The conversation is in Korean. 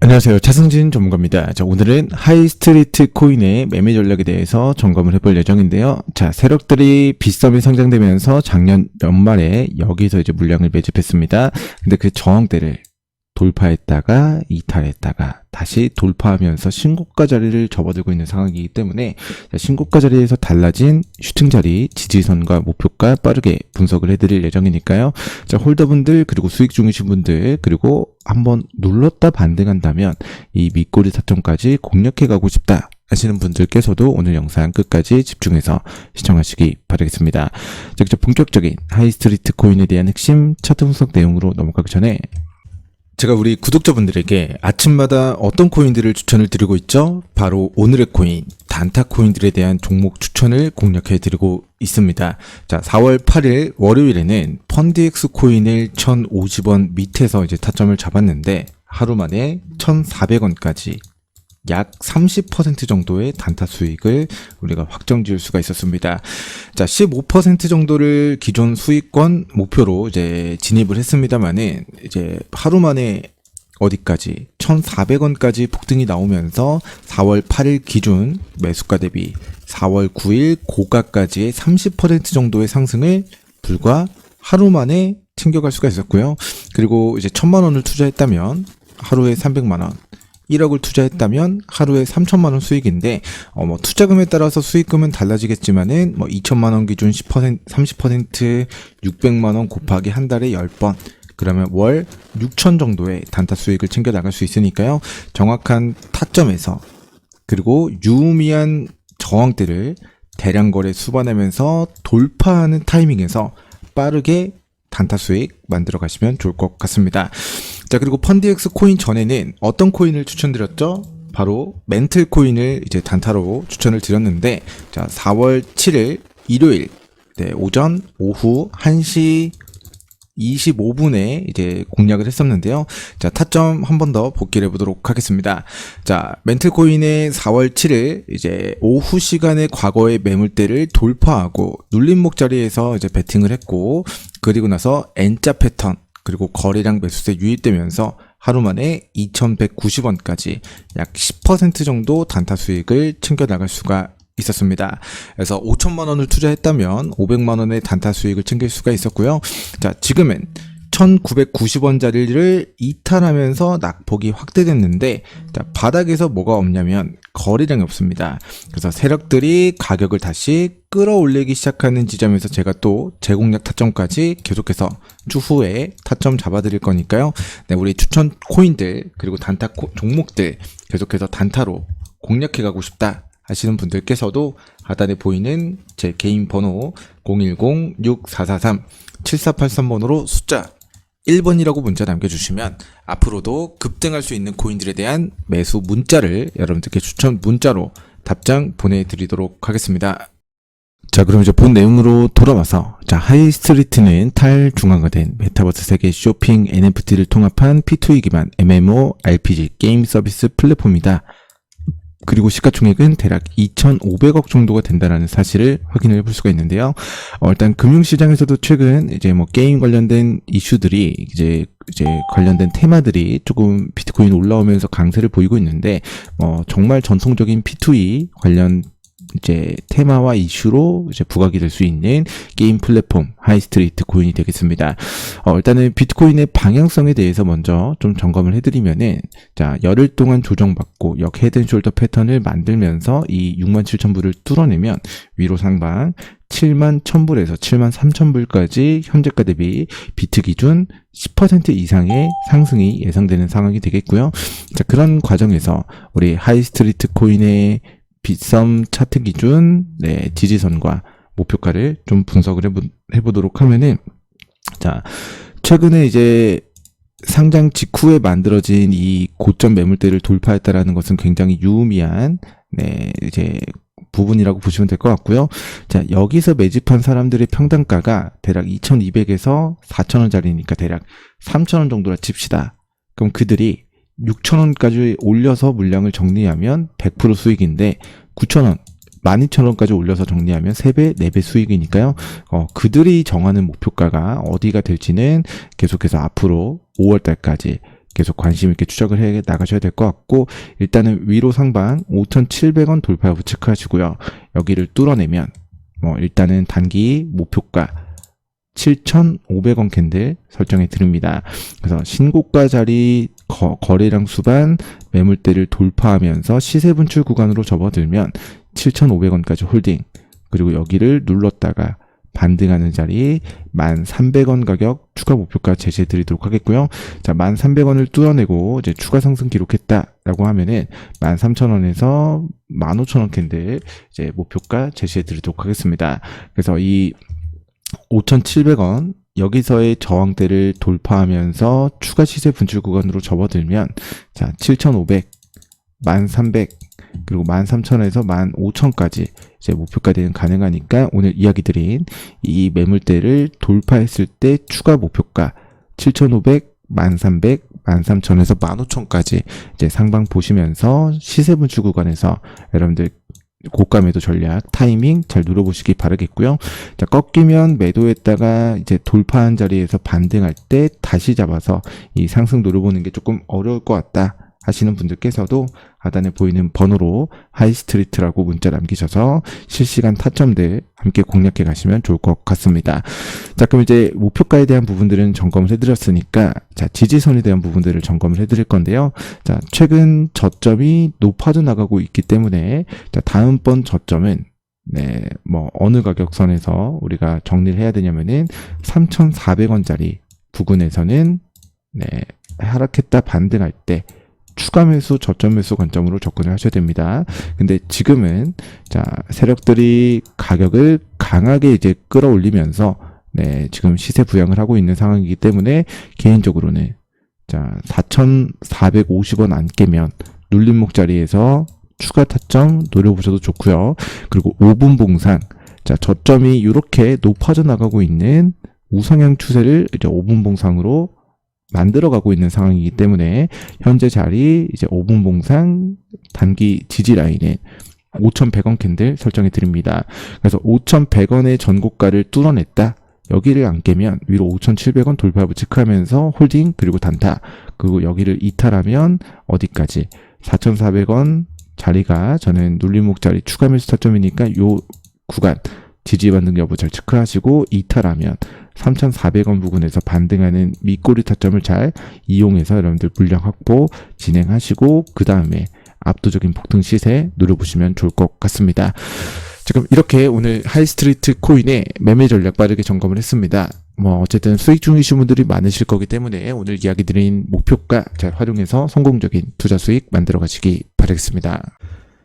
안녕하세요. 차승진 전문가입니다. 자, 오늘은 하이스트리트 코인의 매매 전략에 대해서 점검을 해볼 예정인데요. 자, 세력들이 빗썸이 성장되면서 작년 연말에 여기서 이제 물량을 매집했습니다. 근데 그 저항대를 돌파했다가 이탈했다가 다시 돌파하면서 신고가 자리를 접어들고 있는 상황이기 때문에 자, 신고가 자리에서 달라진 슈팅 자리, 지지선과 목표가 빠르게 분석을 해드릴 예정이니까요. 자, 홀더분들 그리고 수익 중이신 분들 그리고 한번 눌렀다 반등한다면 이 밑꼬리 타점까지 공략해 가고 싶다. 하시는 분들께서도 오늘 영상 끝까지 집중해서 시청하시기 바라겠습니다. 자, 본격적인 하이스트리트 코인에 대한 핵심 차트 분석 내용으로 넘어가기 전에 제가 우리 구독자분들에게 아침마다 어떤 코인들을 추천을 드리고 있죠? 바로 오늘의 코인, 단타 코인들에 대한 종목 추천을 공략해 드리고 있습니다. 자, 4월 8일 월요일에는 펀디엑스 코인을 1,050원 밑에서 이제 타점을 잡았는데 하루 만에 1,400원까지 약 30% 정도의 단타 수익을 우리가 확정 지을 수가 있었습니다. 자, 15% 정도를 기존 수익권 목표로 이제 진입을 했습니다만은 이제 하루 만에 어디까지 1,400원까지 폭등이 나오면서 4월 8일 기준 매수가 대비 4월 9일 고가까지의 30% 정도의 상승을 불과 하루 만에 챙겨갈 수가 있었고요. 그리고 이제 1,000만 원을 투자했다면 하루에 300만 원, 1억을 투자했다면 하루에 3천만 원 수익인데 어 뭐 투자금에 따라서 수익금은 달라지겠지만은 뭐 2천만 원 기준 10% 30% 600만 원 곱하기 한 달에 10번 그러면 월 6천 정도의 단타 수익을 챙겨 나갈 수 있으니까요. 정확한 타점에서 그리고 유의미한 저항대를 대량 거래 수반하면서 돌파하는 타이밍에서 빠르게 단타 수익 만들어 가시면 좋을 것 같습니다. 자, 그리고 펀디엑스 코인 전에는 어떤 코인을 추천드렸죠? 바로 멘틀 코인을 이제 단타로 추천을 드렸는데, 자, 4월 7일 일요일, 네, 오전, 오후 1시 25분에 이제 공략을 했었는데요. 자, 타점 한 번 더 복기를 해보도록 하겠습니다. 자, 멘틀코인의 4월 7일 이제 오후 시간에 과거의 매물대를 돌파하고 눌림목 자리에서 이제 베팅을 했고, 그리고 나서 N자 패턴, 그리고 거래량 매수세 유입되면서 하루 만에 2,190원까지 약 10% 정도 단타 수익을 챙겨 나갈 수가 있었습니다. 그래서 5천만 원을 투자했다면 500만 원의 단타 수익을 챙길 수가 있었고요. 자, 지금은 1990원짜리를 이탈하면서 낙폭이 확대됐는데 자, 바닥에서 뭐가 없냐면 거래량이 없습니다. 그래서 세력들이 가격을 다시 끌어올리기 시작하는 지점에서 제가 또 재공략 타점까지 계속해서 추후에 타점 잡아드릴 거니까요. 네, 우리 추천 코인들 그리고 단타 코, 종목들 계속해서 단타로 공략해가고 싶다. 하시는 분들께서도 하단에 보이는 제 개인 번호 010-6443-7483번으로 숫자 1번이라고 문자 남겨주시면 앞으로도 급등할 수 있는 코인들에 대한 매수 문자를 여러분들께 추천 문자로 답장 보내드리도록 하겠습니다. 자, 그럼 이제 본 내용으로 돌아와서, 자, 하이스트리트는 탈중앙화 된 메타버스 세계 쇼핑 NFT를 통합한 P2E 기반 MMO RPG 게임 서비스 플랫폼이다. 그리고 시가총액은 대략 2,500억 정도가 된다는 사실을 확인을 해볼 수가 있는데요. 어, 일단 금융시장에서도 최근 이제 뭐 게임 관련된 이슈들이 이제 이제 관련된 테마들이 조금 비트코인 올라오면서 강세를 보이고 있는데 어, 정말 전통적인 P2E 관련 이제 테마와 이슈로 이제 부각이 될 수 있는 게임 플랫폼 하이스트리트 코인이 되겠습니다. 어, 일단은 비트코인의 방향성에 대해서 먼저 좀 점검을 해드리면은 자 열흘 동안 조정받고 역 헤드앤숄더 패턴을 만들면서 이 67,000불을 뚫어내면 위로 상방 7만 1000불에서 7만 3000불까지 현재가 대비 비트 기준 10% 이상의 상승이 예상되는 상황이 되겠고요. 자 그런 과정에서 우리 하이스트리트 코인의 빗썸 차트 기준 네, 지지선과 목표가를 좀 분석을 해보, 해보도록 하면은 자 최근에 이제 상장 직후에 만들어진 이 고점 매물대를 돌파했다라는 것은 굉장히 유의미한 네 이제 부분이라고 보시면 될 것 같고요. 자 여기서 매집한 사람들의 평단가가 대략 2,200에서 4,000원짜리니까 대략 3,000원 정도라 칩시다. 그럼 그들이 6,000원까지 올려서 물량을 정리하면 100% 수익인데 9,000원 12,000원까지 올려서 정리하면 3배, 4배 수익이니까요. 어, 그들이 정하는 목표가가 어디가 될지는 계속해서 앞으로 5월 달까지 계속 관심 있게 추적을 해 나가셔야 될 것 같고 일단은 위로 상방 5,700원 돌파 여부 체크하시고요. 여기를 뚫어내면 뭐 일단은 단기 목표가 7,500원 캔들 설정해 드립니다. 그래서 신고가 자리 거, 거래량 수반 매물대를 돌파하면서 시세 분출 구간으로 접어들면 7,500원까지 홀딩 그리고 여기를 눌렀다가 반등하는 자리 1,300원 가격 추가 목표가 제시해 드리도록 하겠고요. 자, 1,300원을 뚫어내고 이제 추가 상승 기록했다라고 하면은 13,000원에서 15,000원 캔들 이제 목표가 제시해 드리도록 하겠습니다. 그래서 이 5,700원 여기서의 저항대를 돌파하면서 추가 시세 분출 구간으로 접어들면 자, 7,500, 1,300 그리고 13,000에서 15,000까지 이제 목표가 되는 가능하니까 오늘 이야기 드린 이 매물대를 돌파했을 때 추가 목표가 7,500, 1,300, 13,000에서 15,000까지 이제 상방 보시면서 시세 분출 구간에서 여러분들 고가 매도 전략 타이밍 잘 누려보시기 바라겠고요. 자 꺾이면 매도했다가 이제 돌파한 자리에서 반등할 때 다시 잡아서 이 상승 노려보는 게 조금 어려울 것 같다 하시는 분들께서도 하단에 보이는 번호로 하이스트리트라고 문자 남기셔서 실시간 타점들 함께 공략해 가시면 좋을 것 같습니다. 자 그럼 이제 목표가에 대한 부분들은 점검을 해드렸으니까 자 지지선에 대한 부분들을 점검을 해드릴 건데요. 자 최근 저점이 높아져 나가고 있기 때문에 자 다음번 저점은 네, 뭐 어느 가격선에서 우리가 정리를 해야 되냐면은 3,400원짜리 부근에서는 네, 하락했다 반등할 때 추가 매수, 저점 매수 관점으로 접근을 하셔야 됩니다. 근데 지금은 자, 세력들이 가격을 강하게 이제 끌어올리면서 네, 지금 시세 부양을 하고 있는 상황이기 때문에 개인적으로는 자, 4,450원 안 깨면 눌림목 자리에서 추가 타점 노려보셔도 좋고요. 그리고 5분 봉상. 자, 저점이 이렇게 높아져 나가고 있는 우상향 추세를 이제 5분 봉상으로 만들어가고 있는 상황이기 때문에 현재 자리 이제 5분 봉상 단기 지지 라인에 5,100원 캔들 설정해 드립니다. 그래서 5,100원의 전고가를 뚫어냈다. 여기를 안 깨면 위로 5,700원 돌파부 체크하면서 홀딩 그리고 단타 그리고 여기를 이탈하면 어디까지 4,400원 자리가 저는 눌림목 자리 추가 매수 타점이니까 요 구간 지지받는 여부 잘 체크하시고 이탈하면 3,400원 부근에서 반등하는 밑꼬리 타점을 잘 이용해서 여러분들 물량 확보 진행하시고 그 다음에 압도적인 폭등 시세 누려보시면 좋을 것 같습니다. 지금 이렇게 오늘 하이스트리트 코인의 매매 전략 빠르게 점검을 했습니다. 뭐 어쨌든 수익 중이신 분들이 많으실 거기 때문에 오늘 이야기 드린 목표가 잘 활용해서 성공적인 투자 수익 만들어 가시기 바라겠습니다.